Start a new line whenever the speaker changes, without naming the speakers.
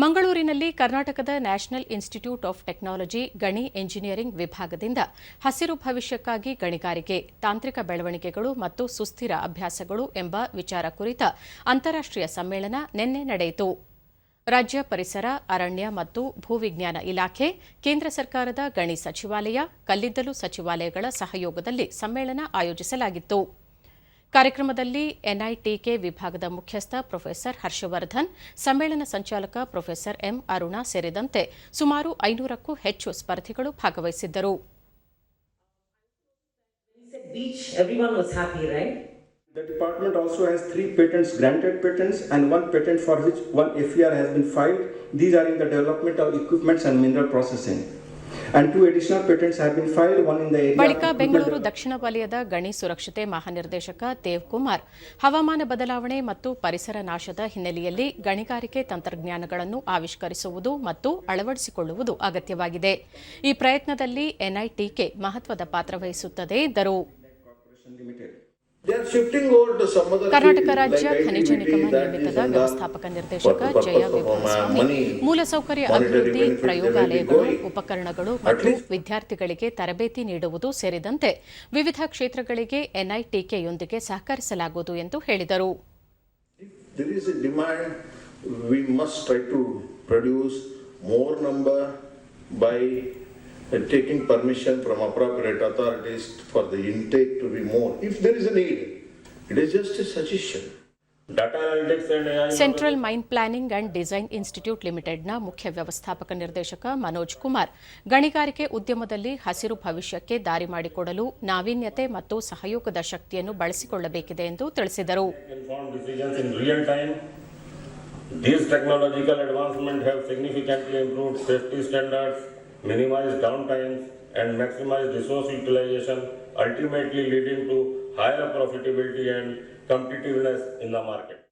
ಮಂಗಳೂರಿನಲ್ಲಿ ಕರ್ನಾಟಕದ national institute of technology, ಗಣಿ ಎಂಜಿನಿಯರಿಂಗ್ ವಿಭಾಗದಿಂದ ಹಸಿರು ಭವಿಷ್ಯಕ್ಕಾಗಿ ಗಣಿಗಾರಿಕೆ, ತಾಂತ್ರಿಕ ಬೆಳವಣಿಗೆಗಳು ಮತ್ತು ಸುಸ್ಥಿರ ಅಭ್ಯಾಸಗಳು ಎಂಬ ವಿಚಾರ ಕುರಿತ ಅಂತಾರಾಷ್ಟೀಯ ಸಮ್ಮೇಳನ ನಿನ್ನೆ ನಡೆಯಿತು. ರಾಜ್ಯ ಪರಿಸರ, ಅರಣ್ಯ ಮತ್ತು ಭೂವಿಜ್ಞಾನ ಇಲಾಖೆ, ಕೇಂದ್ರ ಸರ್ಕಾರದ ಗಣಿ ಸಚಿವಾಲಯ, ಕಲ್ಲಿದ್ದಲು ಸಚಿವಾಲಯಗಳ ಸಹಯೋಗದಲ್ಲಿ ಸಮ್ಮೇಳನ ಆಯೋಜಿಸಲಾಗಿತ್ತು. ಕಾರ್ಯಕ್ರಮದಲ್ಲಿ ಎನ್ಐಟಿಕೆ ವಿಭಾಗದ ಮುಖ್ಯಸ್ಥ ಪ್ರೊಫೆಸರ್ ಹರ್ಷವರ್ಧನ್ ಸಮ್ಮೇಳನ ಸಂಚಾಲಕ ಪ್ರೊಫೆಸರ್ ಎಂ ಅರುಣಾ ಸೇರಿದಂತೆ ಸುಮಾರು ಐನೂರಕ್ಕೂ ಹೆಚ್ಚು ಸ್ಪರ್ಧಿಗಳು ಭಾಗವಹಿಸಿದ್ದರು?
The department also has three patents, granted patents, and one patent for which one FER has been filed. These are in the development of equipments and mineral processing. And two additional patents have been filed, one in the area. of
ಬಳಿಕ ಬೆಂಗಳೂರು ದಕ್ಷಿಣ ವಲಯದ ಗಣಿ ಸುರಕ್ಷತೆ ಮಹಾನಿರ್ದೇಶಕ ದೇವ್ ಕುಮಾರ್ ಹವಾಮಾನ ಬದಲಾವಣೆ ಮತ್ತು ಪರಿಸರ ನಾಶದ ಹಿನ್ನೆಲೆಯಲ್ಲಿ ಗಣಿಗಾರಿಕೆ ತಂತ್ರಜ್ಞಾನಗಳನ್ನು ಆವಿಷ್ಕರಿಸುವುದು ಮತ್ತು ಅಳವಡಿಸಿಕೊಳ್ಳುವುದು ಅಗತ್ಯವಾಗಿದೆ. ಈ ಪ್ರಯತ್ನದಲ್ಲಿ ಎನ್ಐಟಿಕೆ ಮಹತ್ವದ ಪಾತ್ರ ವಹಿಸುತ್ತದೆ ಎಂದರು ಕರ್ನಾಟಕ ರಾಜ್ಯ ಖನಿಜ ನಿಗಮ
ನಿರ್ಮಿತದ
ವ್ಯವಸ್ಥಾಪಕ ನಿರ್ದೇಶಕ ಜಯ
ವಿವೋಶಾಮಿ
ಮೂಲಸೌಕರ್ಯ ಅಭಿವೃದ್ಧಿ ಪ್ರಯೋಗಾಲಯಗಳು ಉಪಕರಣಗಳು ಮತ್ತು ವಿದ್ಯಾರ್ಥಿಗಳಿಗೆ ತರಬೇತಿ ನೀಡುವುದು ಸೇರಿದಂತೆ ವಿವಿಧ ಕ್ಷೇತ್ರಗಳಿಗೆ ಎನ್ ಐ ಸಹಕರಿಸಲಾಗುವುದು ಎಂದು ಹೇಳಿದರು.
Taking permission from appropriate authorities for the intake to be more, if there is a need. It is just a suggestion.
Data analytics and AI.
Central mine planning and design institute ಲಿಮಿಟೆಡ್ನ ಮುಖ್ಯ ವ್ಯವಸ್ಥಾಪಕ ನಿರ್ದೇಶಕ ಮನೋಜ್ ಕುಮಾರ್ ಗಣಿಗಾರಿಕೆ ಉದ್ಯಮದಲ್ಲಿ ಹಸಿರು ಭವಿಷ್ಯಕ್ಕೆ ದಾರಿ ಮಾಡಿಕೊಡಲು ನಾವೀನ್ಯತೆ ಮತ್ತು ಸಹಯೋಗದ ಶಕ್ತಿಯನ್ನು ಬಳಸಿಕೊಳ್ಳಬೇಕಿದೆ ಎಂದು ತಿಳಿಸಿದರು.
These technological advancements have significantly improved safety standards, minimized downtimes, and maximize resource utilization, ultimately leading to higher profitability and competitiveness in the market.